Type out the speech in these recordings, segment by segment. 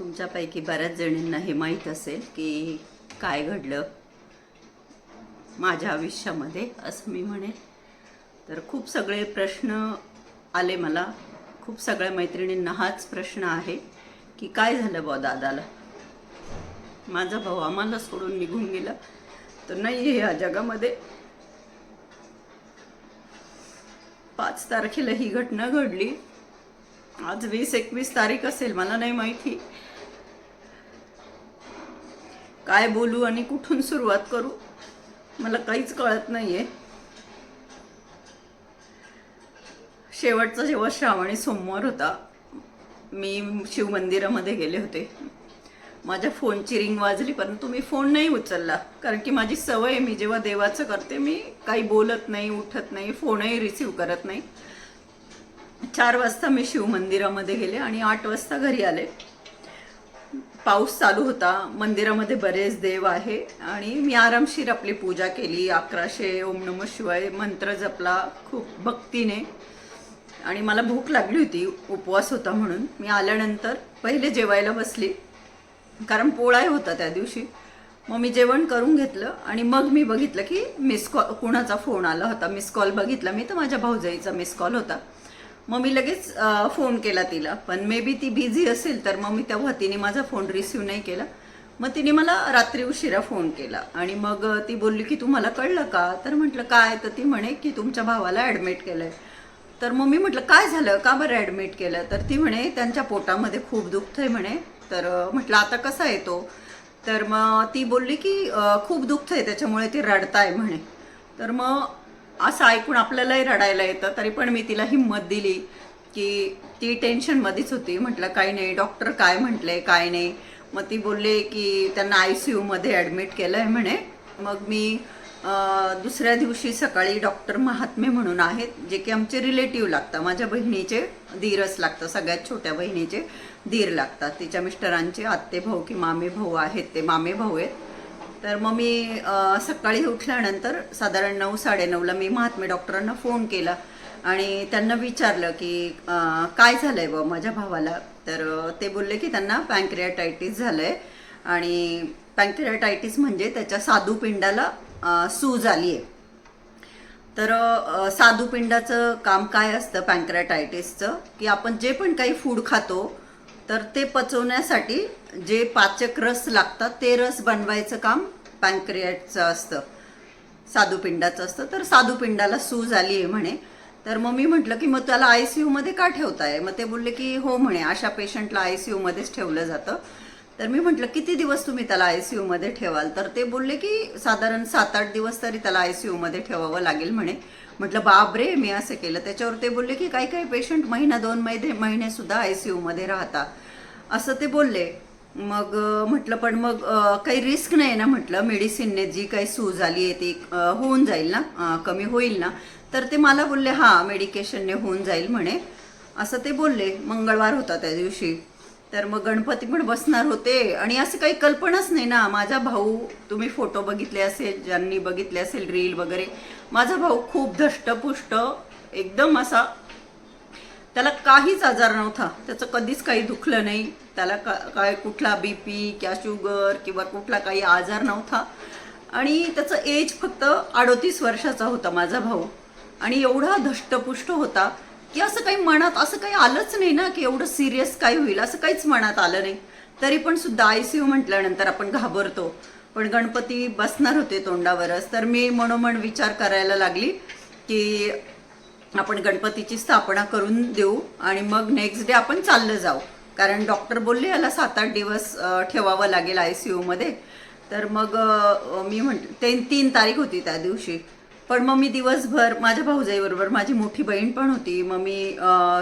तुमच्यापैकी बऱ्याच जणींना हे माहीत असेल की काय घडलं माझ्या आयुष्यामध्ये असं मी म्हणेन. तर खूप सगळे प्रश्न आले मला. खूप सगळ्या मैत्रिणींना हाच प्रश्न आहे की काय झालं बा दादाला? माझा भाऊ आम्हाला सोडून निघून गेला. तर नाही ह्या या जगामध्ये. पाच तारखेला ही घटना घडली. आज वीस एकवीस तारीख असेल मला नाही माहिती. काय बोलू आणि कुठून सुरुवात करू? मला काहीच कळत नाही आहे शेवटचा जेव्हा श्रावणी सोमवार होता मी शिवमंदिरामध्ये गेले होते. माझ्या फोनची रिंग वाजली परंतु मी फोन नाही उचलला. कारण की माझी सवय आहे मी जेव्हा देवाचं करते मी काही बोलत नाही उठत नाही फोनही रिसीव करत नाही. चार वाजता मी शिवमंदिरामध्ये गेले आणि आठ वाजता घरी आले. पाऊस चालू होता. मंदिरामध्ये बरेच देव आहे. आणि मी आरामशीर आपली पूजा केली. अकराशे ओम नम शिवाय मंत्र जपला खूप भक्तीने. आणि मला भूक लागली होती. उपवास होता म्हणून. मी आल्यानंतर पहिले जेवायला बसली. कारण पोळाही होता त्या दिवशी. मग मी जेवण करून घेतलं. आणि मग मी बघितलं की मिस कॉल कुणाचा फोन आला होता. मिस कॉल बघितला मी. तर माझ्या भाऊजाईचा मिस कॉल होता. मग मी लगेच फोन केला तिला. पण मे बी ती बिझी असेल तर मग मी तेव्हा तिने माझा फोन रिसीव नाही केला. मग तिने मला रात्री उशिरा फोन केला. आणि मग ती बोलली की तुम्हाला कळलं का? तर म्हटलं काय? तर ती म्हणे की तुमच्या भावाला ॲडमिट केलं आहे तर मग मी म्हटलं काय झालं? का बरं ॲडमिट केलं? तर ती म्हणे त्यांच्या पोटामध्ये खूप दुखतंय म्हणे. तर म्हटलं आता कसा येतो तर मग ती बोलली की खूप खूप दुखतंय त्याच्यामुळे ती रडताय म्हणे. तर मग असं ऐकून आपल्यालाही रडायला येतं. तरी पण मी तिला हिंमत दिली की ती टेन्शनमध्येच होती. म्हटलं काही नाही डॉक्टर काय म्हटले काय नाही. मग ती बोलले की त्यांना आय सी यूमध्ये ॲडमिट केलं आहे म्हणे. मग मी दुसऱ्या दिवशी सकाळी डॉक्टर महात्मे म्हणून आहेत जे की आमचे रिलेटिव्ह लागतात. माझ्या बहिणीचे धीरच लागतं सगळ्यात छोट्या बहिणीचे धीर लागतात. तिच्या मिस्टरांचे आत्ते भाऊ की मामे भाऊ आहेत ते मामे भाऊ आहेत. तर मग मी सकाळी उठल्यानंतर साधारण नऊ साडेनऊला मी महात्मे डॉक्टरांना फोन केला आणि त्यांना विचारलं की काय काय झालंय ब माझ्या भावाला? तर ते बोलले की त्यांना पँक्रियाटायटिस झालंय आणि पँक्रियाटायटिस म्हणजे त्याच्या साधूपिंडाला सूज आली आहे तर साधूपिंडाचं काम काय असतं पँक्रेटायटिसचं की आपण जे पण काही फूड खातो तर ते पचवण्यासाठी जे पाचक रस लागतात ते रस बनवायचं काम पँक्रियाटचं असतं. साधूपिंडाचं असतं. तर साधूपिंडाला सूज आली आहे म्हणे. तर मग मी म्हटलं की मग त्याला आय सी यूमध्ये का ठेवताय? मग ते बोलले की हो म्हणे अशा पेशंटला आय सी यूमध्येच ठेवलं जातं. तर मी म्हटलं किती दिवस तुम्ही त्याला आय सी यूमध्ये ठेवाल? तर ते बोलले की साधारण सात आठ दिवस तरी त्याला आय सी यूमध्ये ठेवावं लागेल म्हणे. म्हटलं बापरे मी असं केलं. त्याच्यावर ते बोलले की काही काही पेशंट महिना दोन महिने महिनेसुद्धा आय सी यूमध्ये राहतात. असं ते बोलले. मग म्हटलं पण मग काही रिस्क नाही ना? म्हटलं मेडिसिनने जी काही सूज आली आहे ती होऊन जाईल ना? कमी होईल ना? तर ते मला बोलले हां मेडिकेशनने होऊन जाईल म्हणे. असं ते बोलले. मंगळवार होता त्या दिवशी. तर मग गणपती पण बसणार होते. आणि असं काही कल्पनाच नाही ना. माझा भाऊ तुम्ही फोटो बघितले असेल ज्यांनी बघितले असेल रील वगैरे माझा भाऊ खूप धष्टपुष्ट एकदम असा त्याला काहीच आजार नव्हता. त्याचं कधीच काही दुखलं नाही. त्याला का काय कुठला बी पी किंवा शुगर किंवा कुठला काही आजार नव्हता. आणि त्याचं एज फक्त अडोतीस वर्षाचा होता माझा भाऊ. आणि एवढा धष्टपुष्ट होता. की असं काही मनात असं काही आलंच नाही ना की एवढं सिरियस काय होईल असं काहीच मनात आलं नाही. तरी पण सुद्धा आय सी यू म्हटल्यानंतर आपण घाबरतो. पण गणपती बसणार होते तोंडावरच. तर मी मनोमन विचार करायला लागली की आपण गणपतीची स्थापना करून देऊ आणि मग नेक्स्ट डे आपण चाललं जाऊ. कारण डॉक्टर बोलले याला सात आठ दिवस ठेवावं लागेल आय सी यूमध्ये तर मग मी म्हण ते तीन तारीख होती त्या दिवशी. पण मग मी दिवसभर माझ्या भाऊजाईबरोबर माझी मोठी बहीण पण होती. मग मी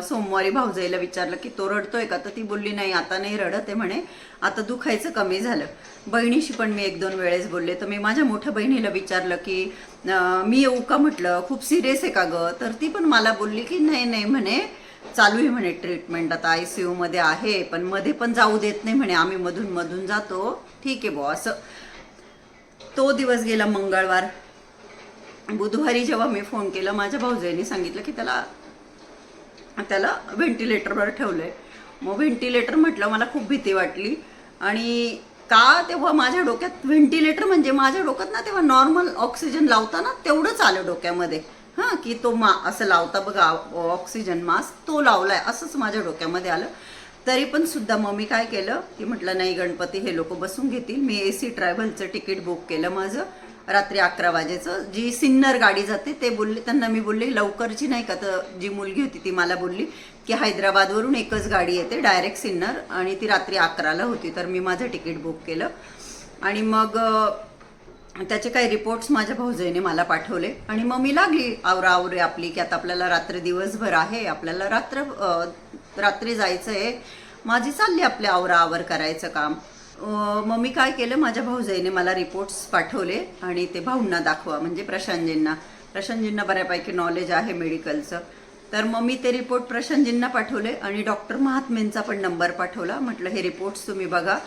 सोमवारी भाऊजाईला विचारलं की तो रडतोय का? तर ती बोलली नाही आता नाही रडत आहे म्हणे. आता दुखायचं कमी झालं. बहिणीशी पण मी एक दोन वेळेस बोलले. तर मी माझ्या मोठ्या बहिणीला विचारलं की मी येऊ का? म्हटलं. खूप सिरियस आहे का गं? तर ती पण मला बोलली की नाही नाही म्हणे. चालू आहे म्हणे ट्रीटमेंट आता आय सी यूमध्ये आहे पण मध्ये पण जाऊ देत नाही म्हणे. आम्ही मधून मधून जातो. ठीक आहे बुवा असं. तो दिवस गेला मंगळवार. बुधवारी जेव्हा मी फोन केला माझ्या भाऊजाईने सांगितलं की त्याला त्याला व्हेंटिलेटरवर आहे मग व्हेंटिलेटर म्हटलं मला खूप भीती वाटली. आणि का तेव्हा माझ्या डोक्यात व्हेंटिलेटर म्हणजे माझ्या डोक्यात ना तेव्हा नॉर्मल ऑक्सिजन लावताना तेवढंच आलं डोक्यामध्ये. हां की तो मा असं लावता बघा ऑक्सिजन मास्क तो लावला आहे असंच माझ्या डोक्यामध्ये आलं. तरी पण सुद्धा मग मी काय केलं की म्हटलं नाही गणपती हे लोक बसून घेतील. मी ए सी ट्रॅव्हलचं तिकीट बुक केलं माझं. रात्री अकरा वाजेचं. जी सिन्नर गाडी जाते ते बोलले त्यांना मी बोलले लवकरची नाही का तर जी मुलगी होती ती मला बोलली की हैदराबादवरून एकच गाडी येते डायरेक्ट सिन्नर. आणि ती रात्री अकराला होती तर मी माझं तिकीट बुक केलं. आणि मग त्याचे काही रिपोर्ट्स माझ्या भाऊजाईने मला पाठवले. आणि मग मी लागली आवरा आवरे आपली की आता आपल्याला रात्र दिवसभर आहे आपल्याला रात्र रात्री जायचं आहे माझी चालली आपल्या आवरा आवर करायचं काम. मग मी काय केलं माझ्या भाऊजाईने मला रिपोर्ट्स पाठवले आणि ते भाऊंना दाखवा म्हणजे प्रशांतजींना. प्रशांतजींना बऱ्यापैकी नॉलेज आहे मेडिकलचं तर मग मी ते रिपोर्ट प्रशांतजींना पाठवले आणि डॉक्टर महात्मेंचा पण नंबर पाठवला. म्हटलं हे रिपोर्ट्स तुम्ही बघा.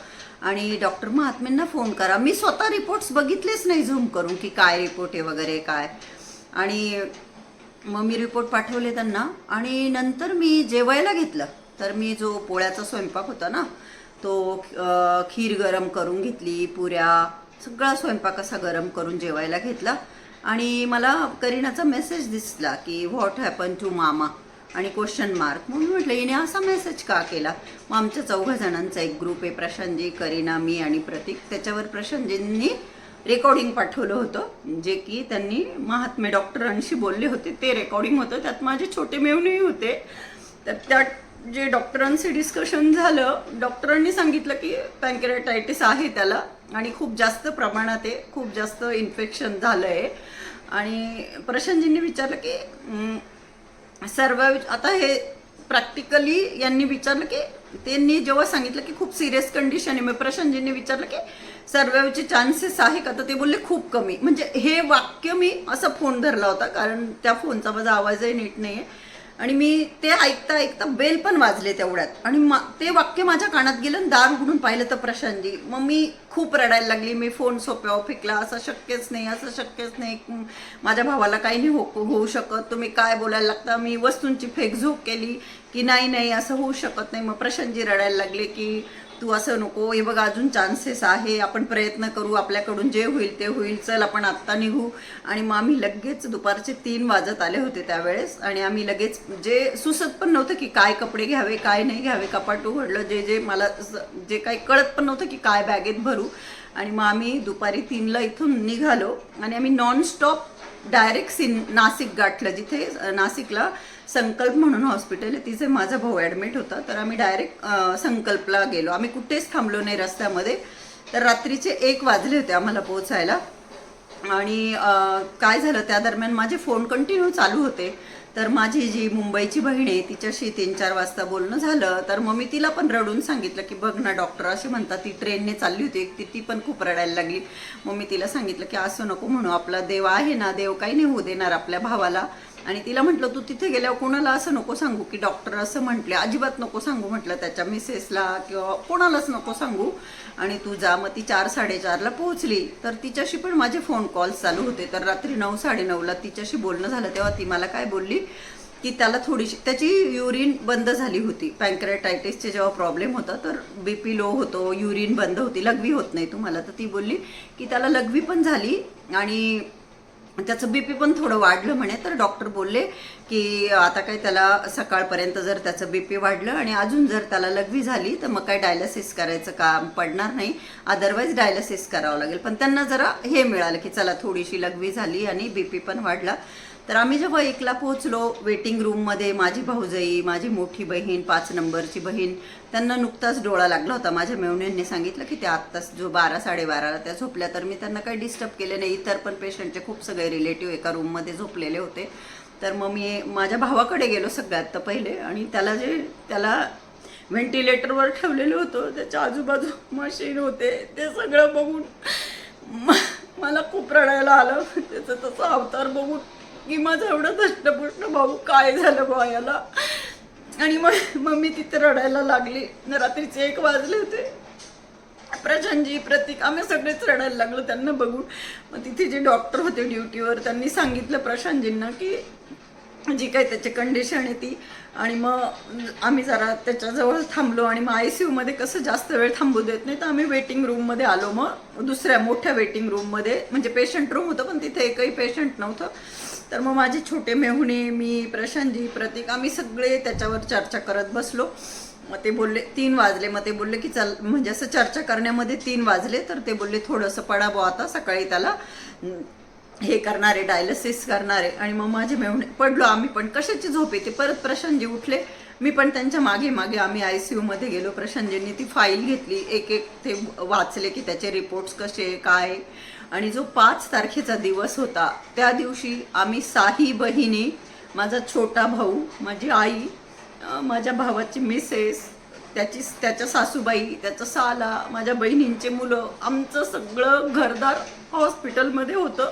आणि डॉक्टर महात्मेंना फोन करा. मी स्वतः रिपोर्ट्स बघितलेच नाही झूम करून की काय रिपोर्ट आहे वगैरे काय. आणि मग मी रिपोर्ट पाठवले त्यांना. आणि नंतर मी जेवायला घेतलं. तर मी जो पोळ्याचा स्वयंपाक होता ना तो खीर गरम करून घेतली पुऱ्या सगळा स्वयंपाक असा गरम करून जेवायला घेतला. आणि मला करीनाचा मेसेज दिसला की व्हॉट हॅपन टू मामा? आणि क्वेश्चन मार्क म्हणून म्हटलं हिने असा मेसेज का केला? मग आमच्या चौघा जणांचा एक ग्रुप आहे प्रशांतजी करीना मी आणि प्रतीक. त्याच्यावर प्रशांतजींनी रेकॉर्डिंग पाठवलं होतं जे की त्यांनी महात्मे डॉक्टरांशी बोलले होते. ते रेकॉर्डिंग होतं. त्यात माझे छोटे मेवणेही होते. तर त्यात जे डॉक्टरांशी डिस्कशन झालं डॉक्टरांनी सांगितलं की पँकेरेटायटिस आहे त्याला आणि खूप जास्त प्रमाणात आहे खूप जास्त इन्फेक्शन झालं आहे आणि प्रशांतजींनी विचारलं की सर्व आता हे प्रॅक्टिकली यांनी विचारलं की त्यांनी जेव्हा सांगितलं की खूप सिरियस कंडिशन आहे मग प्रशांतजींनी विचारलं की सर्वाईवचे चान्सेस आहे का? तर ते बोलले खूप कमी. म्हणजे हे वाक्य मी असं फोन धरला होता कारण त्या फोनचा माझा आवाजही नीट नाही आहे आणि मी ते ऐकता ऐकता बेल पण वाजले तेवढ्यात. आणि मा ते वाक्य माझ्या कानात गेलं आणि दार उघडून पाहिलं तर प्रशांतजी. मग मी खूप रडायला लागली. मी फोन सोप्यावर फेकला. असं शक्यच नाही असं शक्यच नाही. माझ्या भावाला काही नाही हो होऊ शकत. तुम्ही काय बोलायला लागता? मी वस्तूंची फेकझोक केली की नाही नाही असं होऊ शकत नाही. मग प्रशांतजी रडायला लागले की तू असं नको हे बघ अजून चान्सेस आहे. आपण प्रयत्न करू आपल्याकडून जे होईल ते होईल. चल आपण आत्ता निघू. आणि मग आम्ही लगेच दुपारचे तीन वाजत आले होते त्यावेळेस. आणि आम्ही लगेच जे सुसत पण नव्हतं की काय कपडे घ्यावे काय नाही घ्यावे कपाट उघडलं जे जे मला जे काही कळत पण नव्हतं की काय बॅगेत भरू. आणि मग आम्ही दुपारी तीनला इथून निघालो. आणि आम्ही नॉनस्टॉप डायरेक्ट सिन नाशिक गाठलं जिथे नाशिकला संकल्प म्हणून हॉस्पिटल आहे तिथे माझा भाऊ ॲडमिट होता तर आम्ही डायरेक्ट संकल्पला गेलो. आम्ही कुठेच थांबलो नाही रस्त्यामध्ये. तर रात्रीचे एक वाजले होते आम्हाला पोहोचायला. आणि काय झालं त्या दरम्यान माझे फोन कंटिन्यू चालू होते. तर माझी जी मुंबईची बहीण आहे तिच्याशी तीन चार वाजता बोलणं झालं. तर मग मी तिला पण रडून सांगितलं की बघ ना डॉक्टर असे म्हणतात ती ट्रेनने चालली होती. ती ती पण खूप रडायला लागली. मग मी तिला सांगितलं की असं नको म्हणू. आपला देव आहे ना देव काही नाही होऊ देणार आपल्या भावाला. आणि तिला म्हटलं तू तिथे गेल्यावर कोणाला असं नको सांगू की डॉक्टर असं म्हटले अजिबात नको सांगू म्हटलं त्याच्या मिसेसला किंवा कोणालाच नको सांगू. आणि तू जा मग ती चार साडेचारला पोहोचली. तर तिच्याशी पण माझे फोन कॉल्स चालू होते. तर रात्री नऊ साडेनऊला तिच्याशी बोलणं झालं तेव्हा ती मला काय बोलली की त्याला थोडीशी त्याची युरिन बंद झाली होती. पँक्रेटायटिसचे जेव्हा प्रॉब्लेम होता तर बी पी लो होतो युरिन बंद होती लघवी होत नाही तुम्हाला. तर ती बोलली की त्याला लघवी पण झाली आणि त्याचं बी पी पण थोडं वाढलं म्हणे. तर डॉक्टर बोलले की आता काय त्याला सकाळपर्यंत जर त्याचं बी पी वाढलं आणि अजून जर त्याला लघवी झाली तर मग काय डायलिसिस करायचं काम पडणार नाही. अदरवाईज डायलिसिस करावं लागेल. पण त्यांना जरा हे मिळालं की चला थोडीशी लघवी झाली आणि बी पी पण वाढला. तर आम्ही जेव्हा एकला पोहोचलो वेटिंग रूममध्ये माझी भाऊजाई माझी मोठी बहीण पाच नंबरची बहीण त्यांना नुकताच डोळा लागला होता. माझ्या मेवण्यांनी सांगितलं की त्या आत्ताच जो बारा साडेबाराला त्या झोपल्या. तर मी त्यांना काही डिस्टर्ब केले नाही. इतर पण पेशंटचे खूप सगळे रिलेटिव्ह एका रूममध्ये झोपलेले होते. तर मग मी माझ्या भावाकडे गेलो सगळ्यात तर पहिले आणि त्याला जे त्याला व्हेंटिलेटरवर ठेवलेलं होतं. त्याच्या आजूबाजू मशीन होते. ते सगळं बघून म- मला खूप रडायला आलं. त्याचं तसं अवतार बघून की माझं एवढं दष्टपुष्ट भाऊ काय झालं बा याला? आणि मग मम्मी तिथे रडायला लागली. रात्रीचे एक वाजले होते. प्रशांतजी प्रतीक आम्ही सगळेच रडायला लागलो त्यांना बघून. मग तिथे जे डॉक्टर होते ड्युटीवर त्यांनी सांगितलं प्रशांतजींना की जी काय त्याची कंडिशन आहे ती. आणि मग आम्ही जरा त्याच्याजवळ थांबलो आणि मग आय सी यूमध्ये कसं जास्त वेळ थांबू देत नाही तर आम्ही वेटिंग रूममध्ये आलो. मग दुसऱ्या मोठ्या वेटिंग रूममध्ये म्हणजे पेशंट रूम होतं पण तिथे एकही पेशंट नव्हतं. तर मग माझे छोटे मेहुणे मी प्रशांतजी प्रतीक आम्ही सगळे त्याच्यावर चर्चा करत बसलो. मग ते बोलले तीन वाजले. मग ते बोलले की चल म्हणजे असं चर्चा करण्यामध्ये तीन वाजले. तर ते बोलले थोडंसं पडावं आता सकाळी त्याला हे करणारे डायलिसिस करणारे. आणि मग माझे मेहुणे पडलो आम्ही पण. कशाची झोप येते? परत प्रशांतजी उठले. मी पण त्यांच्या मागे मागे आम्ही आय सी यूमध्ये गेलो. प्रशांतजींनी ती फाईल घेतली. एक एक ते वाचले की त्याचे रिपोर्ट्स कसे काय? आणि जो पाच तारखेचा दिवस होता त्या दिवशी आम्ही साही बहिणी माझा छोटा भाऊ माझी आई माझ्या भावाची मिसेस त्याची त्याच्या सासूबाई त्याचा साला माझ्या बहिणींचे मुलं आमचं सगळं घरदार हॉस्पिटलमध्ये होतं.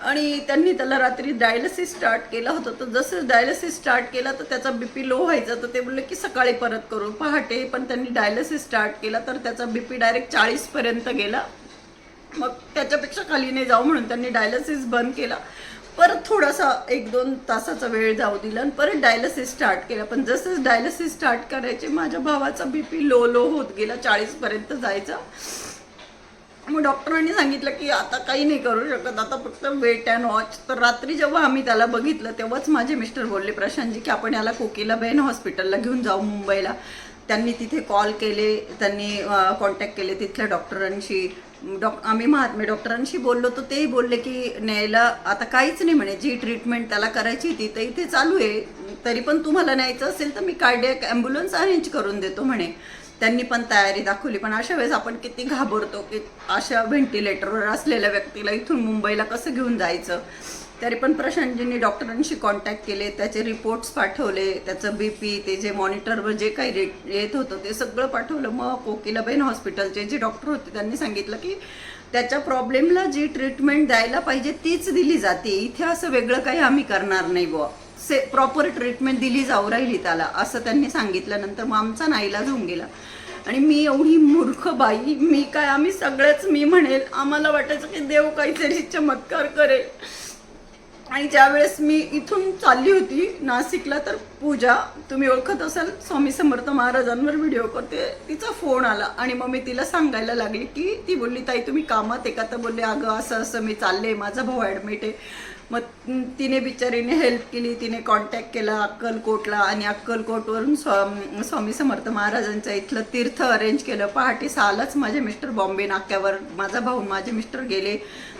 आणि त्यांनी त्याला रात्री डायलिसिस स्टार्ट केला होता. तर जसं डायलिसिस स्टार्ट केला तर त्याचा बी पी लो व्हायचा. तर ते बोलले की सकाळी परत करू. पहाटे पण त्यांनी डायलिसिस स्टार्ट केला तर त्याचा बी पी डायरेक्ट चाळीसपर्यंत गेला. मग त्याच्यापेक्षा खाली नाही जाऊ म्हणून त्यांनी डायलिसिस बंद केला. परत थोडासा एक दोन तासाचा वेळ जाऊ दिला आणि परत डायलिसिस स्टार्ट केला. पण जसंच डायलिसिस स्टार्ट करायचे माझ्या भावाचा बी पी लो लो होत गेला चाळीसपर्यंत जायचा. मग डॉक्टरांनी सांगितलं की आता काही नाही करू शकत आता फक्त वेट अँड वॉच तर रात्री जेव्हा आम्ही त्याला बघितलं तेव्हाच माझे मिस्टर बोलले प्रशांतजी की आपण याला कोकिलाबेन हॉस्पिटलला घेऊन जाऊ मुंबईला. त्यांनी तिथे कॉल केले त्यांनी कॉन्टॅक्ट केले तिथल्या डॉक्टरांशी. डॉक् आम्ही महात्मे डॉक्टरांशी बोललो तर तेही बोलले की न्यायला आता काहीच नाही म्हणे जी ट्रीटमेंट त्याला करायची ती तर इथे चालू आहे. तरी पण तुम्हाला न्यायचं असेल तर मी कार्डियक ॲम्ब्युलन्स अरेंज करून देतो म्हणे. त्यांनी पण तयारी दाखवली पण अशा वेळेस आपण किती घाबरतो की अशा व्हेंटिलेटरवर असलेल्या व्यक्तीला इथून मुंबईला कसं घेऊन जायचं? तरी पण प्रशांतजींनी डॉक्टरांशी कॉन्टॅक्ट केले त्याचे रिपोर्ट्स पाठवले त्याचं बी पी ते जे मॉनिटरवर जे काही रेट येत होतं ते सगळं पाठवलं. मग कोकिलाबेन हॉस्पिटलचे जे डॉक्टर होते त्यांनी सांगितलं की त्याच्या प्रॉब्लेमला जी ट्रीटमेंट द्यायला पाहिजे तीच दिली जाते. इथे असं वेगळं काही आम्ही करणार नाही बुवा. से प्रॉपर ट्रीटमेंट दिली जाऊ राहिली त्याला असं त्यांनी सांगितल्यानंतर मग आमचा नाईलाज होऊन गेला. आणि मी एवढी मूर्ख बाई मी काय आम्ही सगळ्याच मी म्हणेल आम्हाला वाटायचं की देव काहीतरी चमत्कार करेल. आणि ज्यावेळेस मी इथून चालली होती नाशिकला तर पूजा तुम्ही ओळखत असाल स्वामी समर्थ महाराजांवर व्हिडिओ करते. तिचा फोन आला आणि मग मी तिला सांगायला लागली की ती बोलली ताई तुम्ही कामात एका तर बोलले अगं असं असं मी चालले माझा भाऊ ॲडमिट आहे. मग तिने बिचारीने हेल्प केली तिने कॉन्टॅक्ट केला अक्कलकोटला आणि अक्कलकोटवरून स्वा स्वामी समर्थ महाराजांच्या इथलं तीर्थ अरेंज केलं. पहाटे सहालाच माझे मिस्टर बॉम्बे नाक्यावर माझा भाऊ माझे मिस्टर गेले.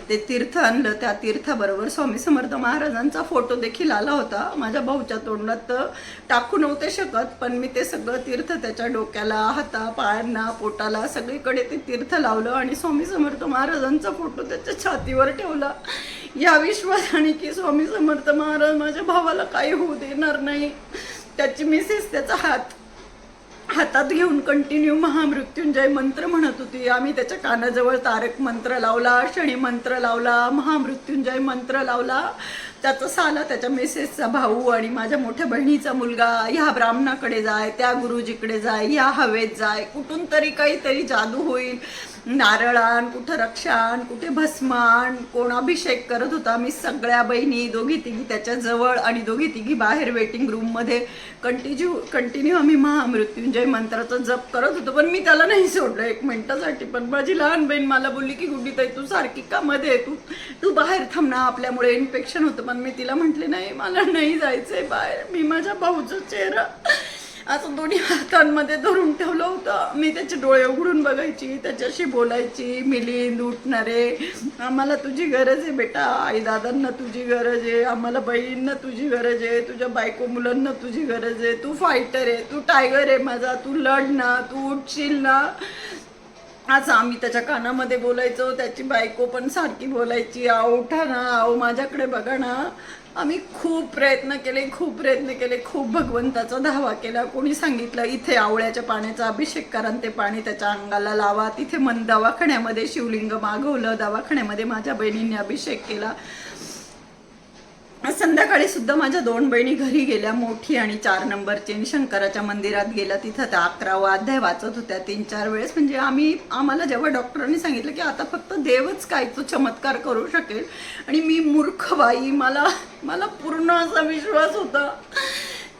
ते तीर्थ आणलं त्या तीर्थाबरोबर स्वामी समर्थ महाराजांचा फोटो देखील आला होता. माझ्या भाऊच्या तोंडात तर टाकू नव्हते शकत पण मी ते सगळं तीर्थ त्याच्या डोक्याला हाता पायांना पोटाला सगळीकडे ते तीर्थ लावलं आणि स्वामी समर्थ महाराजांचा फोटो त्याच्या छातीवर ठेवला. या विश्वासाने की स्वामी समर्थ महाराज माझ्या भावाला काही होऊ देणार नाही. त्याची मिसेस त्याचा हात हातात घेऊन कंटिन्यू महामृत्युंजय मंत्र म्हणत होती. आम्ही त्याच्या कानाजवळ तारक मंत्र लावला शनी मंत्र लावला महामृत्युंजय मंत्र लावला. त्याचा साला त्याच्या मिसेसचा भाऊ आणि माझ्या मोठ्या बहिणीचा मुलगा ह्या ब्राह्मणाकडे जाय त्या गुरुजीकडे जाय ह्या हवेत जाय कुठून तरी काहीतरी जादू होईल. नारळान कुठं रक्षान कुठे भस्मान कोण अभिषेक करत होता? मी सगळ्या बहिणी दोघी तिघी त्याच्याजवळ आणि दोघी तिघी बाहेर वेटिंग रूममध्ये कंटिन्यू कंटिन्यू आम्ही महामृत्युंजय मंत्राचा जप करत होतो. पण मी त्याला नाही सोडलं. एक मिनटासाठी पण माझी लहान बहीण मला बोलली की गुड्डी ताई तू सारखी का मध्ये आहे? तू तू बाहेर थांब ना. आपल्यामुळे इन्फेक्शन होतं. पण मी तिला म्हटले नाही मला नाही जायचंय बाहेर. मी माझ्या भाऊचा चेहरा असं दोन्ही हातांमध्ये धरून ठेवलं होतं. मी त्याचे डोळे उघडून बघायची त्याच्याशी बोलायची मिलिंद उठणारे आम्हाला तुझी गरज आहे बेटा. आई दादांना तुझी गरज आहे. आम्हाला बहिणींना तुझी गरज आहे. तुझ्या बायको मुलांना तुझी गरज आहे. तू फायटर आहे. तू टायगर आहे माझा. तू लढ ना तू उठशील ना. असं आम्ही त्याच्या कानामध्ये बोलायचो. त्याची बायको पण सारखी बोलायची आहो उठा ना. आहो माझ्याकडे बघा ना. आम्ही खूप प्रयत्न केले खूप प्रयत्न केले खूप भगवंताचा धावा केला. कोणी सांगितलं इथे आवळ्याच्या पाण्याचा अभिषेक करा आणि ते पाणी त्याच्या अंगाला लावा. तिथे मन दवाखान्यामध्ये शिवलिंग मागवलं दवाखान्यामध्ये माझ्या बहिणींनी अभिषेक केला. संध्याकाळी सुद्धा माझ्या दोन बहिणी घरी गेल्या मोठी आणि चार नंबरची चेन शंकराच्या मंदिरात गेल्या तिथं त्या अकरावा अध्याय वाचत होत्या तीन चार वेळेस. म्हणजे आम्ही आम्हाला जेव्हा डॉक्टरांनी सांगितलं की आता फक्त देवच काय तो चमत्कार करू शकेल. आणि मी मूर्ख बाई मला मला पूर्ण असा विश्वास होता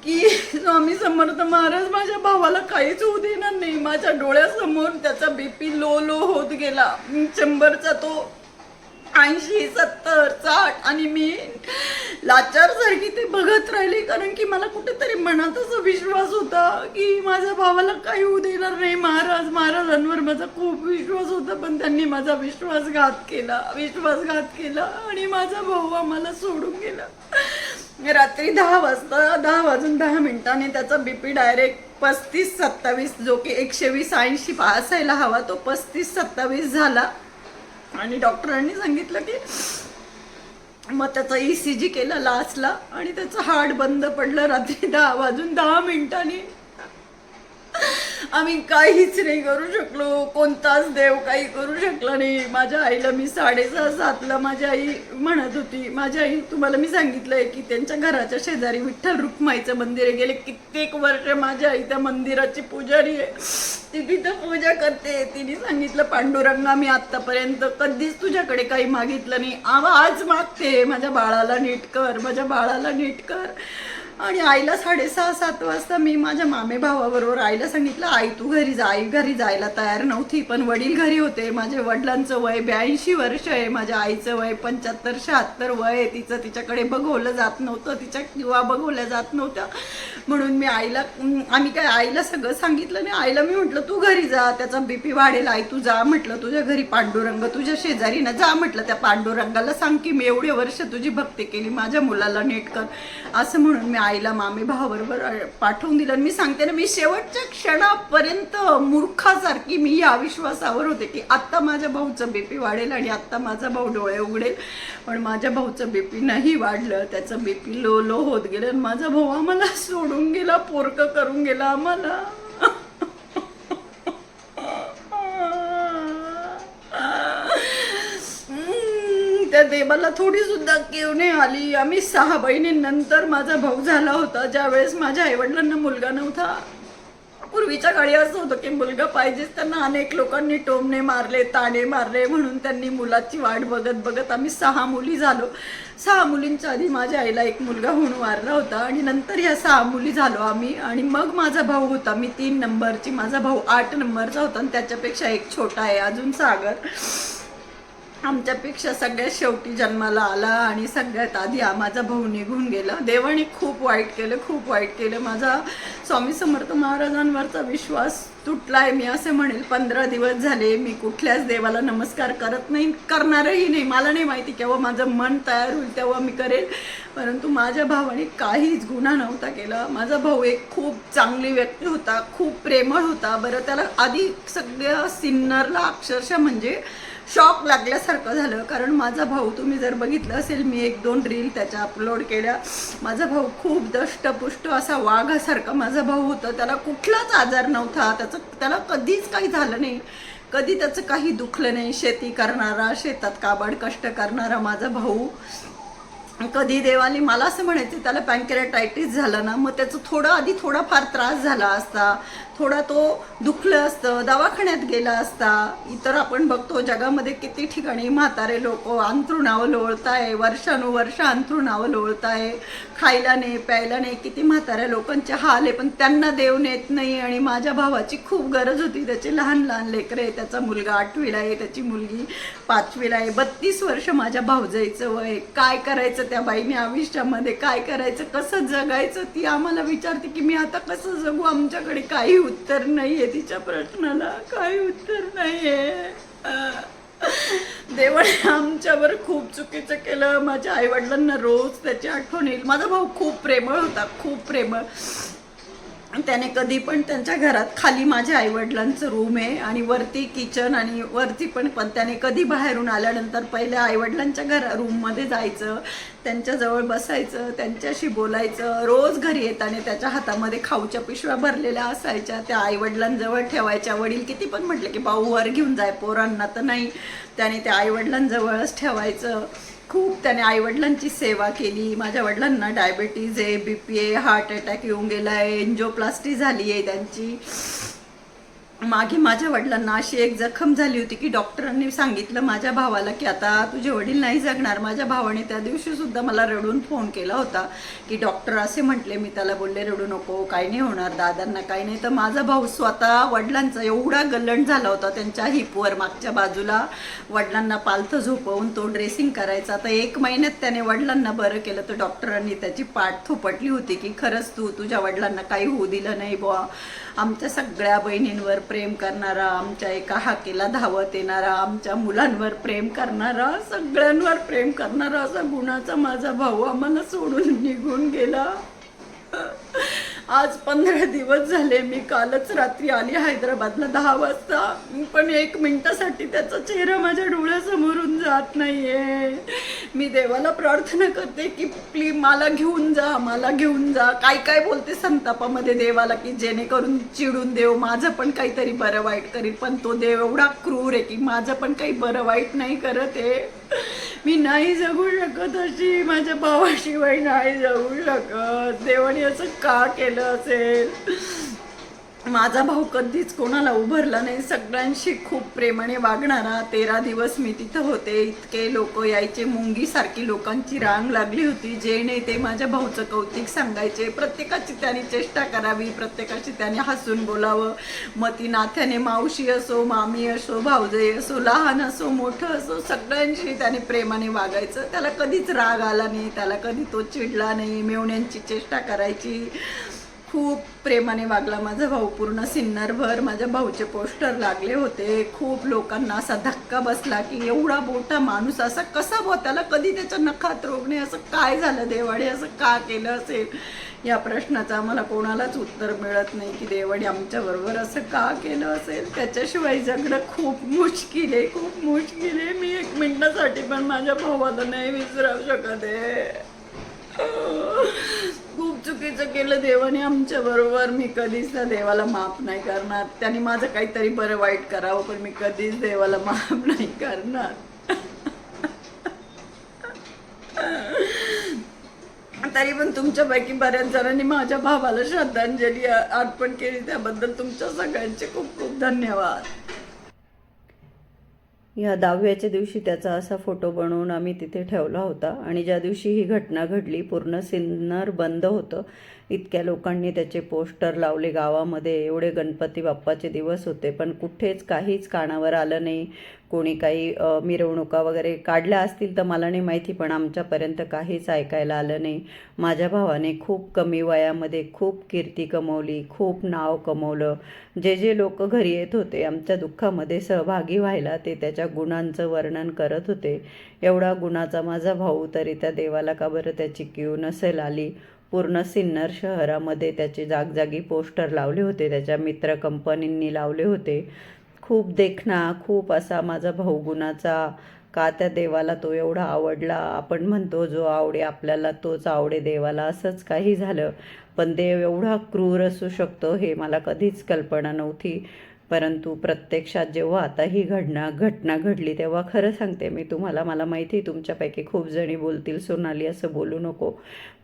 की स्वामी समर्थ महाराज माझ्या भावाला काहीच होऊ देणार नाही. माझ्या डोळ्यासमोर त्याचा बीपी लो लो होत गेला. शंभरचा तो ऐंशी सत्तर साठ आणि मी लाचारसारखी ते बघत राहिले कारण की मला कुठेतरी मनात असा विश्वास होता की माझ्या भावाला काही होऊ देणार नाही. महाराज महाराजांवर माझा खूप विश्वास होता पण त्यांनी माझा विश्वासघात केला विश्वासघात केला आणि माझा भाऊ आम्हाला सोडून गेला. रात्री दहा वाजता दहा वाजून दहा मिनिटांनी त्याचा बीपी डायरेक्ट पस्तीस सत्तावीस जो की एकशे वीस ऐंशी असायला हवा तो पस्तीस सत्तावीस झाला. आणि डॉक्टरांनी सांगितलं की मग त्याचा ई सी जी केला लास्टला आणि त्याचं हार्ट बंद पडलं रात्री दहा वाजून दहा मिनिटांनी. आम्ही काहीच नाही करू शकलो कोणताच देव काही करू शकला नाही. माझ्या आईला मी साडेसहा सातला माझी आई म्हणत होती माझी आई तुम्हाला मी सांगितलंय की त्यांच्या घराच्या शेजारी विठ्ठल रुक्माईचं मंदिर आहे. गेले कित्येक वर्ष माझ्या आई त्या मंदिराची पुजारी आहे. ती तिथं पूजा करते. तिने सांगितलं पांडुरंगा मी आतापर्यंत कधीच तुझ्याकडे काही मागितलं नाही. आवाज मागते. माझ्या बाळाला नीट कर माझ्या बाळाला नीट कर. आणि आईला साडेसहा सात वाजता मी माझ्या मामे भावाबरोबर आईला सांगितलं आई तू घरी जा. आई घरी जायला तयार नव्हती पण वडील घरी होते. माझ्या वडिलांचं वय ब्याऐंशी वर्ष आहे. माझ्या आईचं वय पंच्याहत्तर शहात्तर वय आहे. तिचं तिच्याकडे बघवलं जात नव्हतं. तिच्या किंवा बघवल्या जात नव्हत्या. म्हणून मी आईला आम्ही काय आईला सगळं सांगितलं नाही. आईला मी म्हटलं तू घरी जा त्याचा बीपी वाढेल आई तू जा म्हटलं तुझ्या घरी पांडुरंग तुझ्या शेजारी ना जा म्हटलं त्या पांडुरंगाला सांग की मी एवढे वर्ष तुझी भक्ती केली माझ्या मुलाला नीट कर. असं म्हणून मी आईला मामी भावाबरोबर पाठवून दिलं. आणि मी सांगते ना मी शेवटच्या क्षणापर्यंत मूर्खासारखी मी या विश्वासावर होते की आत्ता माझ्या भाऊचं बीपी वाढेल आणि आत्ता माझा भाऊ डोळे उघडेल. पण माझ्या भाऊचं बीपी नाही वाढलं त्याचं बीपी लो लो होत गेलं आणि माझा भाऊ आम्हाला सोडून गेला पोरकं करून गेला आम्हाला. त्या देवाला थोडी सुद्धा केव नाही आली. आम्ही सहा बहिणींनंतर माझा भाऊ झाला होता ज्यावेळेस माझ्या आईवडिलांना मुलगा नव्हता. पूर्वीच्या काळी असं होतं की मुलगा पाहिजेच त्यांना अनेक लोकांनी टोमणे मारले ताणे मारले म्हणून त्यांनी मुलाची वाट बघत बघत आम्ही सहा मुली झालो. सहा मुलींच्या आधी माझ्या आईला एक मुलगा होऊन वारला होता आणि नंतर ह्या सहा मुली झालो आम्ही. आणि मग माझा भाऊ होता. मी तीन नंबरची माझा भाऊ आठ नंबरचा होता आणि त्याच्यापेक्षा एक छोटा आहे अजून सागर. आमच्यापेक्षा सगळ्यात शेवटी जन्माला आला आणि सगळ्यात आधी माझा भाऊ निघून गेला. देवाने खूप वाईट केलं खूप वाईट केलं. माझा स्वामी समर्थ महाराजांवरचा विश्वास तुटलाय. मी असे म्हणेल पंधरा दिवस झाले मी कुठल्याच देवाला नमस्कार करत नाही करणारही नाही. मला नाही माहिती केव्हा माझं मन तयार होईल तेव्हा मी करेल. परंतु माझ्या भावाने काहीच गुन्हा नव्हता केला. माझा भाऊ एक खूप चांगली व्यक्ती होता खूप प्रेमळ होता. बरं त्याला आधी सगळ्या सिन्नरला अक्षरशः म्हणजे शॉक लागल्यासारखं झालं. कारण माझा भाऊ तुम्ही जर बघितलं असेल मी एक दोन रील त्याच्या अपलोड केल्या. माझा भाऊ खूप दष्टपुष्ट असा वाघासारखा माझा भाऊ होता. त्याला कुठलाच आजार नव्हता. त्याचं त्याला कधीच काही झालं नाही. कधी त्याचं काही दुखलं नाही. शेती करणारा शेतात काबाड कष्ट करणारा माझा भाऊ. कधी देवाने मला असं म्हणायचं त्याला पँकेराटायटिस झालं ना मग त्याचं थोडं आधी थोडाफार त्रास झाला असता थोडा तो दुखलं असतं दवाखान्यात गेला असता इतर आपण बघतो जगामध्ये किती ठिकाणी म्हातारे लोक अंथरुणावं लोळताय वर्षानुवर्ष अंथरुणावं लोळताय खायला नाही प्यायला नाही किती म्हाताऱ्या लोकांचे हाल आहे पण त्यांना देव नेत नाही आणि माझ्या भावाची खूप गरज होती त्याचे लहान लहान लेकरं आहे त्याचा मुलगा आठवीला आहे त्याची मुलगी पाचवीला आहे बत्तीस वर्ष माझ्या भावजाईचं वय काय करायचं त्या बाईने आयुष्यामध्ये काय करायचं कसं जगायचं ती आम्हाला विचारते की मी आता कसं जगू? आमच्याकडे काही उत्तर नाहीये तिच्या प्रश्नाला काही उत्तर नाहीये. देवाने आमच्यावर खूप चुकीचं केलं. माझ्या आईवडिलांना रोज त्याची आठवण येईल. माझा भाऊ खूप प्रेमळ होता खूप प्रेमळ. त्याने कधी पण त्यांच्या घरात खाली माझ्या आईवडिलांचं रूम आहे आणि वरती किचन आणि वरती पण पण त्याने कधी बाहेरून आल्यानंतर पहिले आईवडिलांच्या घरा रूममध्ये जायचं त्यांच्याजवळ बसायचं त्यांच्याशी बोलायचं. रोज घरी येताना त्याच्या हातामध्ये खाऊच्या पिशव्या भरलेल्या असायच्या त्या आईवडिलांजवळ ठेवायच्या. वडील किती पण म्हटले की भाऊ वर घेऊन जाय पोरांना तर नाही. त्याने त्या आईवडिलांजवळच ठेवायचं. खूप त्याने आईवडिलांची सेवा केली. माझ्या वडिलांना डायबेटीज आहे बी पी आहे हार्ट अटॅक येऊन गेला आहे एन्जिओप्लास्टी झाली आहे त्यांची. मागे माझ्या वडिलांना अशी एक जखम झाली होती की डॉक्टरांनी सांगितलं माझ्या भावाला की आता तुझे वडील नाही जगणार. माझ्या भावाने त्या दिवशी सुद्धा मला रडून फोन केला होता की डॉक्टर असे म्हटले मी त्याला बोलले रडू नको काही नाही होणार दादांना काही नाही. तर माझा भाऊ स्वतः वडिलांचा एवढा गल्लण झाला होता त्यांच्या हिपवर मागच्या बाजूला. वडिलांना पालथं झोपवून तो ड्रेसिंग करायचा. तर एक महिन्यात त्याने वडिलांना बरं केलं. तर डॉक्टरांनी त्याची पाठ थोपटली होती की खरंच तू तुझ्या वडिलांना काही होऊ दिलं नाही बुवा. आमच्या सगळ्या बहिणींवर प्रेम करणारा आमच्या एका हाकेला धावत येणारा आमच्या मुलांवर प्रेम करणारा सगळ्यांवर प्रेम करणारा असा गुणाचा माझा भाऊ आम्हाला सोडून निघून गेला. आज पंधरा दिवस झाले मी कालच रात्री आली हैदराबादला दहा वाजता. पण एक मिनिटासाठी त्याचा चेहरा माझ्या डोळ्यासमोरून जात नाहीये. मी देवाला प्रार्थना करते की प्लीज मला घेऊन जा मला घेऊन जा. काय काय बोलते संतापामध्ये देवाला की जेणेकरून चिडून देव माझं पण काहीतरी बरं वाईट करील पण तो देव एवढा क्रूर आहे की माझं पण काही बरं वाईट नाही करत आहे. मी नाही जगू शकत अशी माझ्या भावाशिवाय नाही जगू शकत. देवाने असं का केलं असेल? माझा भाऊ कधीच कोणाला उभरला नाही. सगळ्यांशी खूप प्रेमाने वागणारा. तेरा दिवस मी तिथं होते. इतके लोक यायचे. मुंगीसारखी लोकांची रांग लागली होती. जे नाही ते माझ्या भाऊचं कौतिक सांगायचे. प्रत्येकाची त्याने चेष्टा करावी. प्रत्येकाची त्याने हसून बोलावं. मग ती नात्याने मावशी असो मामी असो भाऊजे असो लहान असो मोठं असो सगळ्यांशी त्याने प्रेमाने वागायचं. त्याला कधीच राग आला नाही. त्याला कधी तो चिडला नाही. मेवण्यांची चेष्टा करायची. खूप प्रेमाने वागला. माझा भाऊ पूर्ण सिन्नरभर माझ्या भाऊचे पोस्टर लागले होते. खूप लोकांना असा धक्का बसला की एवढा मोठा माणूस असा कसा भाऊ त्याला कधी त्याच्या नखात रोगणे असं काय झालं देवाडी असं का केलं असेल? या प्रश्नाचं आम्हाला कोणालाच उत्तर मिळत नाही की देवाडी आमच्याबरोबर असं का केलं असेल? त्याच्याशिवाय जगणं खूप मुश्किल आहे खूप मुश्किल आहे. मी एक मिनटासाठी पण माझ्या भावाला नाही विसरावू शकत आहे. खूप चुकीचं केलं देवाने आमच्या बरोबर. मी कधीच त्या देवाला माफ नाही करणार. त्याने माझं काहीतरी बरं वाईट करावं पण मी कधीच देवाला माफ नाही करणार. तरी पण तुमच्यापैकी बऱ्याच जणांनी माझ्या भावाला श्रद्धांजली अर्पण केली. त्याबद्दल तुमच्या सगळ्यांचे खूप खूप धन्यवाद. ह्या दहाव्याच्या दिवशी त्याचा असा फोटो बनवून आम्ही तिथे ठेवला होता. आणि ज्या दिवशी ही घटना घडली पूर्ण सिन्नर बंद होतं. इतक्या लोकांनी त्याचे पोस्टर लावले गावामध्ये. एवढे गणपती बाप्पाचे दिवस होते. पण कुठेच काहीच कानावर आलं नाही. कोणी काही मिरवणुका वगैरे काढल्या असतील तर मला नाही माहिती पण आमच्यापर्यंत काहीच ऐकायला आलं नाही. माझ्या भावाने खूप कमी वयामध्ये खूप कीर्ती कमवली खूप नाव कमवलं. जे जे लोक घरी येत होते आमच्या दुःखामध्ये सहभागी व्हायला ते त्याच्या गुणांचं वर्णन करत होते. एवढा गुणाचा माझा भाऊ तरी त्या देवाला का बरं त्याची क्यू नसेल आली? पूर्ण सिन्नर शहरामध्ये त्याचे जागजागी पोस्टर लावले होते त्याच्या मित्र कंपनींनी लावले होते. खूप देखणा खूप असा माझा भाऊ गुणाचा का त्या देवाला तो एवढा आवडला? आपण म्हणतो जो आवडे आपल्याला तोच आवडे देवाला असंच काही झालं. पण देव एवढा क्रूर असू शकतो हे मला कधीच कल्पना नव्हती. परंतु प्रत्यक्षात जेव्हा आता ही घडना घटना घडली तेव्हा खरं सांगते मी तुम्हाला मला माहिती आहे तुमच्यापैकी खूप जणी बोलतील सोनाली असं बोलू नको.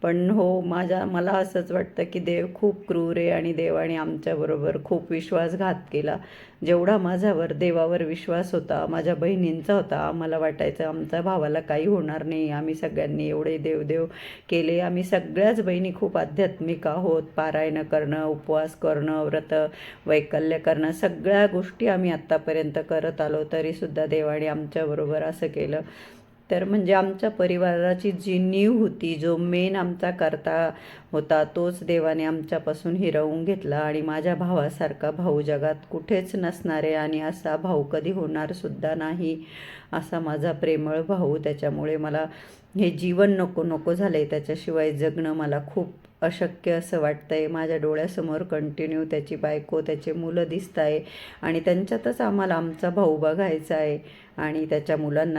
पण हो माझ्या मला असंच वाटतं की देव खूप क्रूर आहे आणि देवाने आमच्याबरोबर खूप विश्वासघात केला. जेवढा माझ्यावर देवावर विश्वास होता माझ्या बहिणींचा होता आम्हाला वाटायचं आमच्या भावाला काही होणार नाही. आम्ही सगळ्यांनी एवढे देवदेव केले. आम्ही सगळ्याच बहिणी खूप आध्यात्मिक आहोत. पारायणं करणं उपवास करणं व्रत वैकल्य करणं सगळ्या गोष्टी आम्ही आत्तापर्यंत करत आलो. तरीसुद्धा देवाने आमच्याबरोबर असं केलं. तर म्हणजे आमच्या परिवाराची जी नीव होती जो मेन आमचा करता होता तोच देवाने आमच्यापासून हिरवून घेतला आणि माझ्या भावासारखा भाऊ जगात कुठेच नसणारे आणि असा भाऊ कधी होणारसुद्धा नाही असा माझा प्रेमळ भाऊ. त्याच्यामुळे मला हे जीवन नको नको झालं आहे त्याच्याशिवाय जगणं मला खूप अशक्य असं वाटतं आहे माझ्या डोळ्यासमोर कंटिन्यू त्याची बायको त्याचे मुलं दिसत आहे आणि त्यांच्यातच आम्हाला आमचा भाऊ बघायचा आहे आणि त्याच्या मुलांना